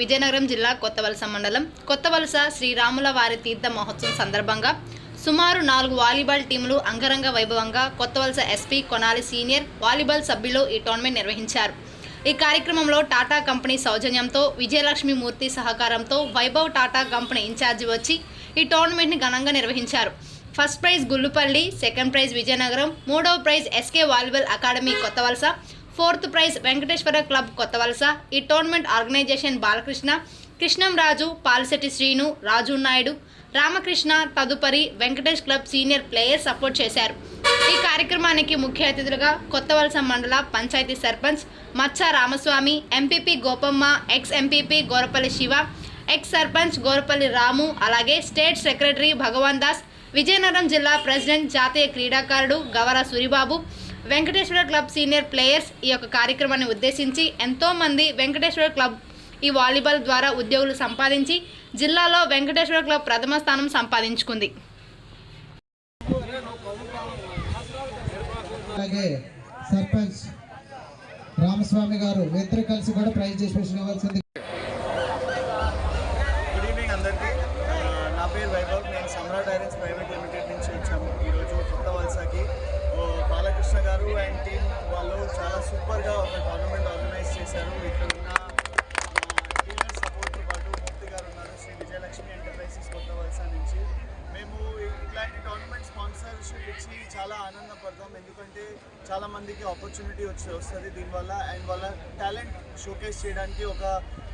విజయనగరం జిల్లా కొత్తవలస మండలం. కొత్తవలస శ్రీరాముల వారి తీర్థ మహోత్సవం సందర్భంగా సుమారు నాలుగు వాలీబాల్ టీములు అంగరంగ వైభవంగా కొత్తవలస ఎస్పీ కొనాలి సీనియర్ వాలీబాల్ సభ్యులు ఈ టోర్నమెంట్ నిర్వహించారు. ఈ కార్యక్రమంలో టాటా కంపెనీ సౌజన్యంతో విజయలక్ష్మి మూర్తి సహకారంతో వైభవ్ టాటా కంపెనీ ఇన్ఛార్జి వచ్చి ఈ టోర్నమెంట్ని ఘనంగా నిర్వహించారు. First prize Gullupalli second prize Vizianagaram మూడవ prize SK volleyball academy Kothavalasa fourth prize Venkateswara club Kothavalasa ఈ టోర్నమెంట్ ఆర్గనైజేషన్ బాలకృష్ణ కృష్ణం రాజు పాలిశెట్టి శ్రీను రాజు నాయుడు రామకృష్ణ తదుపరి Venkatesh club senior players support చేశారు. ఈ కార్యక్రమానికి ముఖ్య అతిథులుగా కొత్తవలస మండల panchayat sarpanch Maccha Ramaswamy MPP Gopamma ex MPP Gorapalli Shiva ex sarpanch Gorapalli Ramu అలాగే state secretary Bhagavan Das Vizianagaram జిల్లా ప్రెసిడెంట్ జాతీయ క్రీడాకారుడు Gavara Suribabu Venkateswara club senior players ఈ యొక్క కార్యక్రమాన్ని ఉద్దేశించి ఎంతోమంది వెంకటేశ్వర క్లబ్ ఈ వాలీబాల్ ద్వారా ఉద్యోగులు సంపాదించి జిల్లాలో వెంకటేశ్వర క్లబ్ ప్రథమ స్థానం సంపాదించుకుంది. సర్పంచ్ రామస్వామి గారు ఇద్దరు కలిసి కూడా ప్రైజ్ డిస్ట్రిబ్యూషన్ ఇవ్వాల్సింది అండ్ టీం వాళ్ళు చాలా సూపర్గా ఒక టోర్నమెంట్ ఆర్గనైజ్ చేశారు. ఇక్కడ స్పాన్సర్షిప్ ఇచ్చి చాలా ఆనందపడతాం. ఎందుకంటే చాలా మందికి ఆపర్చునిటీ వచ్చి వస్తుంది దీనివల్ల. అండ్ వాళ్ళ టాలెంట్ షోకేస్ చేయడానికి ఒక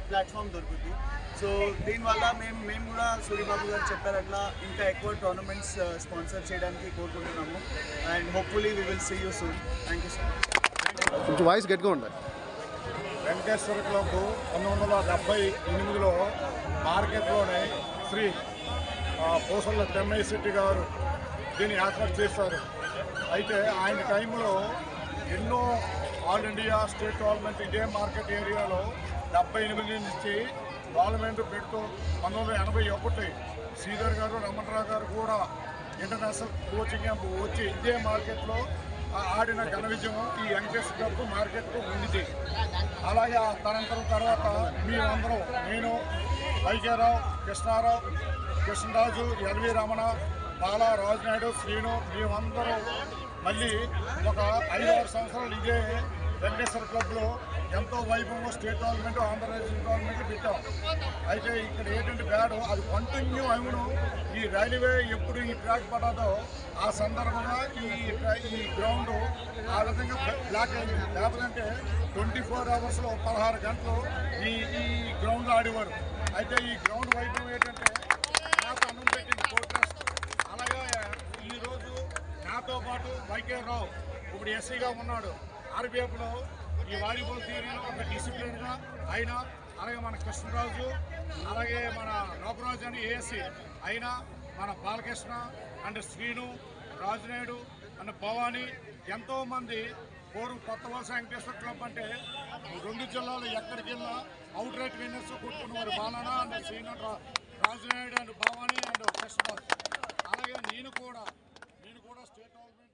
ప్లాట్ఫామ్ దొరుకుతుంది సో దీనివల్ల మేము మేము కూడా సూర్యబాబు గారు చెప్పారట్లా ఇంకా ఎక్కువ టోర్నమెంట్స్ స్పాన్సర్ చేయడానికి కోరుకుంటున్నాము. And hopefully we will see you soon thank you so much కొంచెం వాయిస్ గట్టిగా ఉండాలి వెంకటేశ్వర క్లబ్ పంతొమ్మిది వందల డెబ్బై ఎనిమిదిలో మార్కెట్లోనే శ్రీ ఆ, పూసల చెన్నై శెట్టి గారు దీన్ని ఏర్పాటు చేశారు. అయితే ఆయన టైంలో ఎన్నో ఆల్ ఇండియా స్టేట్ గవర్నమెంట్ ఇదే మార్కెట్ ఏరియాలో డెబ్బై ఎనిమిది నుంచి టోర్నమెంట్ పెడుతూ పంతొమ్మిది వందల ఎనభై ఒకటి శ్రీధర్ గారు రమణరావు గారు కూడా ఇంటర్నేషనల్ కోచింగ్ క్యాంప్ వచ్చి ఇదే మార్కెట్లో ఆడిన ఘన విజయం ఈ వెంకటేశ్వర క్లబ్ మార్కెట్కు ఉంది అలాగే ఆ తరంతరం తర్వాత మేమందరం నేను వైద్యరావు కృష్ణారావు కృష్ణరాజు ఎల్వి రమణ బాలా రాజునాయుడు శ్రీను మేమందరూ మళ్ళీ ఒక ఐదు ఆరు సంవత్సరాలు ఇదే వెంకటేశ్వర క్లబ్లో ఎంతో వైభవం స్టేట్ గవర్నమెంట్ ఆంధ్రప్రదేశ్ గవర్నమెంట్ పెట్టాం. అయితే ఇక్కడ ఏంటంటే బ్యాడ్ అది కంటిన్యూ అవును ఈ రైల్వే ఎప్పుడు ఈ ట్రాక్ పడదో ఆ సందర్భంగా ఈ ఈ గ్రౌండ్ ఆ విధంగా బ్లాక్ అయింది. లేకపోతే ట్వంటీ ఫోర్ అవర్స్లో పదహారు గంటలు ఈ ఈ గ్రౌండ్లో ఆడేవారు. అయితే ఈ గ్రౌండ్ వైభవం ఏంటంటే నాతో పాటు వైకే రావు ఇప్పుడు ఎస్సీగా ఉన్నాడు. ఆర్బీఎఫ్లో ఈ వాలీబాల్ థియరీలో ఒక డిసిప్లిన్గా ఆయన అలాగే మన కృష్ణరాజు అలాగే మన లోకరాజు అని ఏఎస్సీ అయినా మన బాలకృష్ణ అండ్ శ్రీను రాజునాయుడు అండ్ భవానీ ఎంతోమంది కోరు కొత్త వలస వెంకటేశ్వర క్లబ్ అంటే రెండు జిల్లాలు ఎక్కడికి వెళ్ళినా అవుట్ రైట్ విన్నర్స్ కొట్టుకున్నవారు బాలన అండ్ శ్రీను రా- రాజునాయుడు అండ్ భవానీ అండ్ కృష్ణరాజు. అలాగే నేను కూడా Florida State all